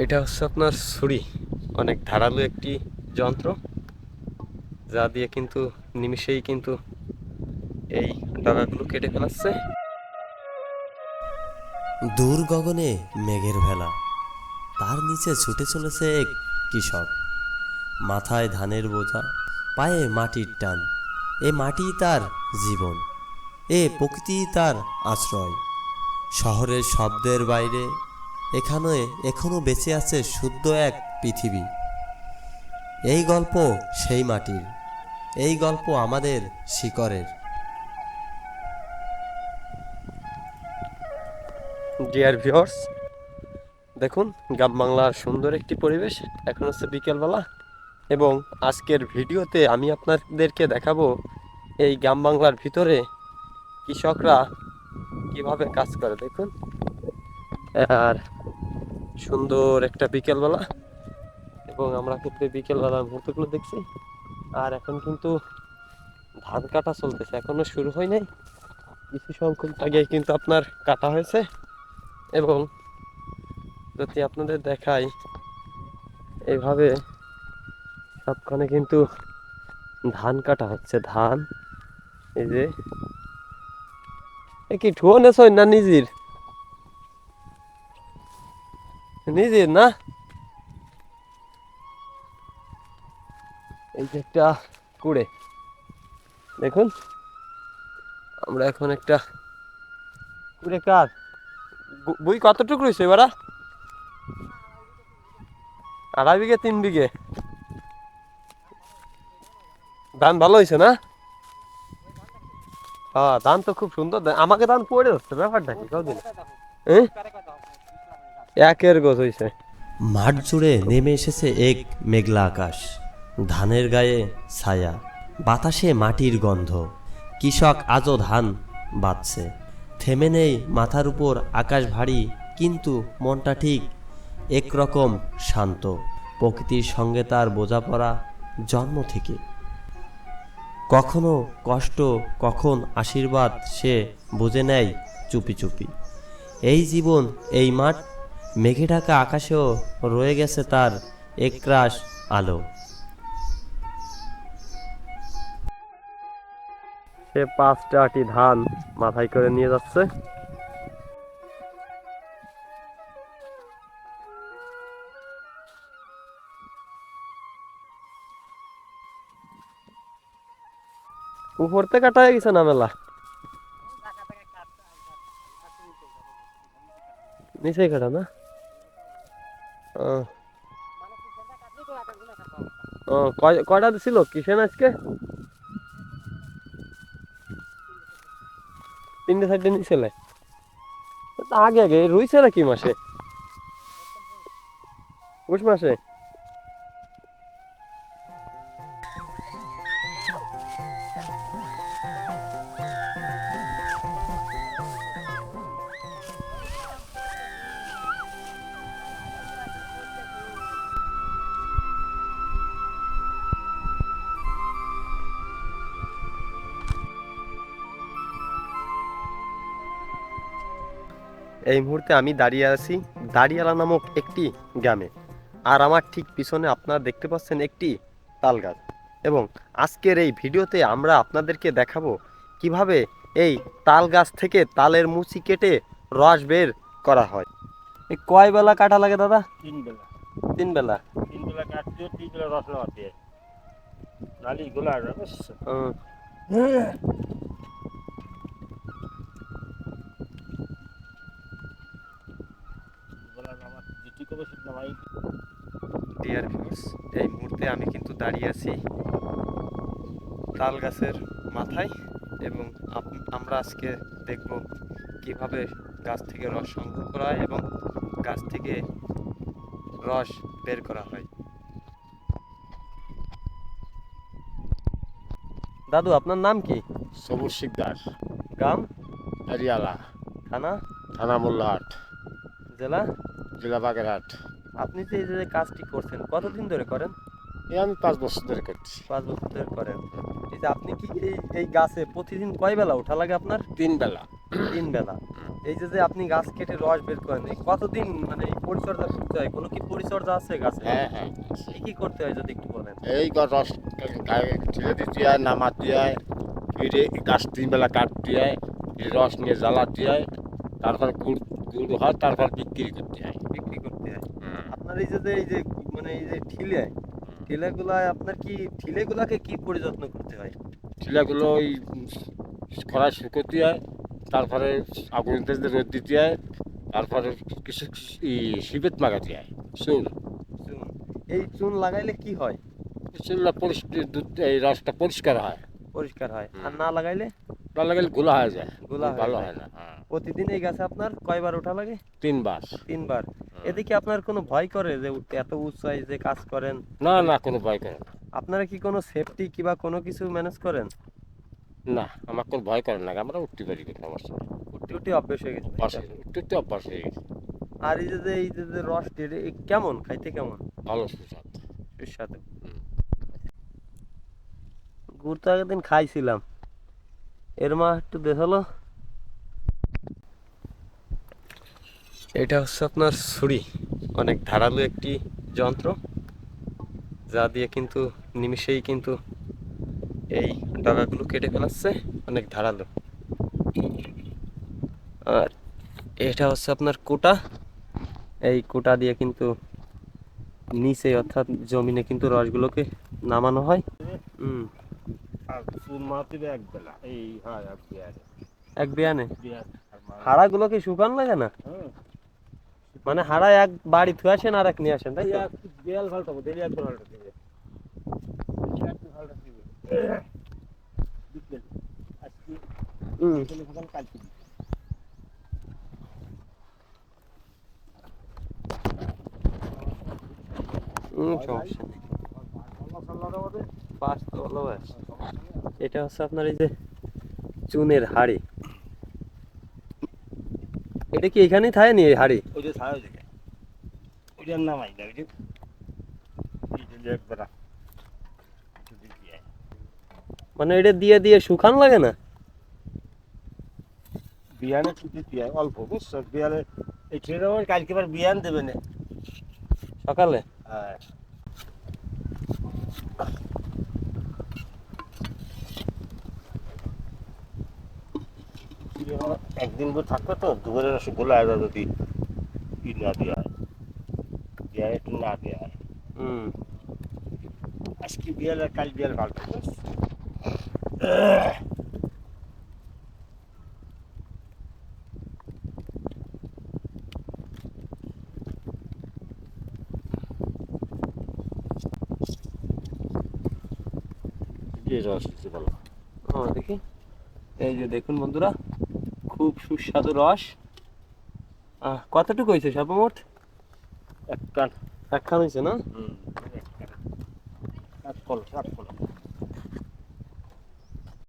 এটা হচ্ছে আপনার ছুরি। অনেক ধারালো একটি যন্ত্র, যা দিয়ে কিন্তু নিমিষেই কিন্তু এই ডগাগুলো কেটে ফেলাচ্ছে। দূর গগনে মেঘের ভেলা, তার নিচে ছুটে চলেছে এক কৃষক। মাথায় ধানের বোঝা, পায়ে মাটির টান, এ মাটি তার জীবন, এ প্রকৃতি তার আশ্রয়। শহরের শব্দের বাইরে এখানে এখনও বেঁচে আছে শুদ্ধ এক পৃথিবী। এই গল্প সেই মাটির, এই গল্প আমাদের শিকরের ডিয়ার ভিউয়ার্স দেখুন, গ্রাম বাংলার সুন্দর একটি পরিবেশ এখন হচ্ছে বিকেলবেলা এবং আজকের ভিডিওতে আমি আপনাদেরকে দেখাবো এই গ্রাম বাংলার ভিতরে কৃষকরা কীভাবে কাজ করে, দেখুন। আর সুন্দর একটা বিকেলবেলা। এবং আমরা কিন্তু বিকেলবেলার মুহূর্তগুলো দেখছি। আর এখন কিন্তু ধান কাটা চলতেছে। এখনও শুরু হয় নাই। কিছু সংখ্যক আগে কিন্তু আপনার কাটা হয়েছে। এবং যদি আপনাদের দেখাই, এইভাবে সবখানে কিন্তু ধান কাটা হচ্ছে। ধান, এই যে কি ঠুয়ো নেছ না নিজের? নিজের না? এই যে একটা কুড়ে। দেখুন, আমরা এখন একটা কুড়ে বু- বুই কতটুকু রয়েছে এবারা? আড়াই বিঘে, তিন বিঘে। ধান ভালো হয়েছে না? হ্যাঁ ধান তো খুব সুন্দর। আমাকে ধান পড়ে যাচ্ছে ব্যাপারটা কি? কদিন? একের গোছ হয়েছে মাঠ জুড়ে নেমে এসেছে এক মেঘলা আকাশ, ধানের গায়ে ছায়া, বাতাসে মাটির গন্ধ, কৃষক আজও ধান বাঁচছে থেমে নেই মাথার উপর আকাশ ভারী, কিন্তু মনটা ঠিক একরকম শান্ত, প্রকৃতির সঙ্গে তার বোঝাপড়া জন্ম থেকে। কখনো কষ্ট, কখন আশীর্বাদ সে বুঝে নেয় চুপি চুপি। এই জীবন, এই মাঠ মেঘে ঢাকা আকাশেও রয়ে গেছে তার একরাশ আলো। সে পাঁচটা আটি ধান মাথায় করে নিয়ে যাচ্ছে। উপর থেকে কাটা হয়ে গেছে না মেলা? নিচেই কাটা না? ও। ছিল কিসেন আজকে তিনটে চারটে ছেলে আগে আগে রুইছে নাকি মাসে? পৌষ মাসে? এই মুহূর্তে আমি দাঁড়িয়ে আছি দাঁড়িয়ালা নামক একটি গ্রামে। আর আমার ঠিক পিছনে আপনারা দেখতে পাচ্ছেন একটি তাল গাছ এবং আজকের এই ভিডিওতে আমরা আপনাদেরকে দেখাবো কীভাবে এই তাল গাছ থেকে তালের মুচি কেটে রস বের করা হয়। এই কয় বেলা কাটা লাগে দাদা? তিন বেলা। তিন বেলা? তিন বেলা কাটতে তিন বেলা রস নালি গোলা রস হুম। গোলা সেটা ডিয়ার ভিউয়ার্স এই মুহূর্তে আমি কিন্তু দাঁড়িয়ে আছি তাল গাছের মাথায় এবং আমরা আজকে দেখব কীভাবে গাছ থেকে রস সংগ্রহ করা হয় এবং গাছ থেকে রস বের করা হয়। দাদু আপনার নাম কি? সবুজ শিকদার। গ্রাম? হরিয়ালা। থানা? থানা মোল্লাহাট। জেলা? জেলা বাগেরহাট আপনি যে এই যে কাজটি করছেন কতদিন ধরে করেন? এই আমি পাঁচ বছর ধরে কাটছি পাঁচ বছর ধরে করেন। এই যে আপনি কি এই এই গাছে প্রতিদিন কয় বেলা ওঠা লাগে আপনার? তিন বেলা। তিন বেলা। এই যে যে আপনি গাছ কেটে রস বের করেন এই কতদিন মানে এই পরিচর্যা করতে হয়? কোনো কি পরিচর্যা আছে গাছে? হ্যাঁ হ্যাঁ। কি কি করতে হয় যদি একটু বলেন? এই রস ছেড়ে দিতে হয় নামাতে হয় ফিরে গাছ তিন বেলা কাটতে হয় রস নিয়ে জ্বালাতে হয় তারপর গুড় গুড় হয় তারপর বিক্রি করতে হয়। বিক্রি করতে হয়। আপনার এই যে এই যে মানে এই যে ঠিলে ঠিলেগুলায় আপনার কি ঠিলেগুলাকে কি পরিযত্ন করতে হয়? ছেলেগুলো ওই খরায় শুকোতে হয় তারপরে আগুন তেজে রোদ দিতে হয় তারপরে কিছু শিবেত মাগাতে হয় চুন। এই চুন লাগাইলে কি হয়? চুলটা পরিষ্কার এই রসটা পরিষ্কার হয়। পরিষ্কার হয়। আর না লাগাইলে? না লাগালে গোলা হয়ে যায়। গোলা ভালো হয় না হ্যাঁ। প্রতিদিন এই গাছে আপনার কয়বার ওঠা লাগে? তিনবার। তিনবার। এদিকে আপনার কোনো ভয় করে যে এত উৎসাহী যে কাজ করেন? না না কোনো ভয় করে না। আপনারা কি কোনো সেফটি কিবা কোনো কিছু ম্যানেজ করেন? না আমার কোনো ভয় করে না। আমরা উঠতে পারি কোনো সমস্যা নেই উঠতে উঠতে অভ্যেস হয়ে গেছে উঠতে উঠতে অভ্যাস হয়ে গেছে। আর এই যে এই যে রস কেমন? খাইতে কেমন? ভালো সুস্বাদ। সুস্বাদু। গুড় তো আগের দিন খাইছিলাম। এর মা একটু দেখাল। এটা হচ্ছে আপনার ছুরি। অনেক ধারালো একটি যন্ত্র যা দিয়ে কিন্তু নিমিষেই কিন্তু এই ডগাগুলো কেটে ফেলাচ্ছে অনেক ধারালো। আর এটা হচ্ছে আপনার কোটা। এই কোটা দিয়ে কিন্তু নিচে অর্থাৎ জমিনে কিন্তু রসগুলোকে নামানো হয়। হুম। এক হয় এক বিয়ানে? হাড়াগুলোকে শুকান লাগে না? মানে হাড়া এক বাড়ি থুয়ে আসেন আর এক নিয়ে আসেন তাই? বিয়াল ফালতাবো দেরি এক ফালটা দিবে। এটা হচ্ছে আপনার এই যে চুনের হাড়ি। এটা কি এখানেই থাকে নি এই হাড়ি? ওই যে ছায়া ওই ওইটার নাম আই না ওই যে মানে এটা দিয়ে দিয়ে শুকান লাগে না? বিয়ানে ছুটি দিয়ে অল্প বুঝছ? বিয়ানে এই ছেলে আমার কালকে আবার বিয়ান দেবে না। সকালে? হ্যাঁ। একদিন করে থাকবে তো দুপুরে গোলা হয় যদি ই না দেওয়া হয় দেওয়া একটু না দেওয়া হয় হুম। আজকে বিয়াল আর কাল বিয়াল ভালো যে রস দিতে ভালো ও দেখি। এই যে দেখুন বন্ধুরা খুব সুস্বাদু রস। কতটুকু হয়েছে সর্বমোট এক কান একখান হয়েছে না? হুম এক কান এক কল এক কল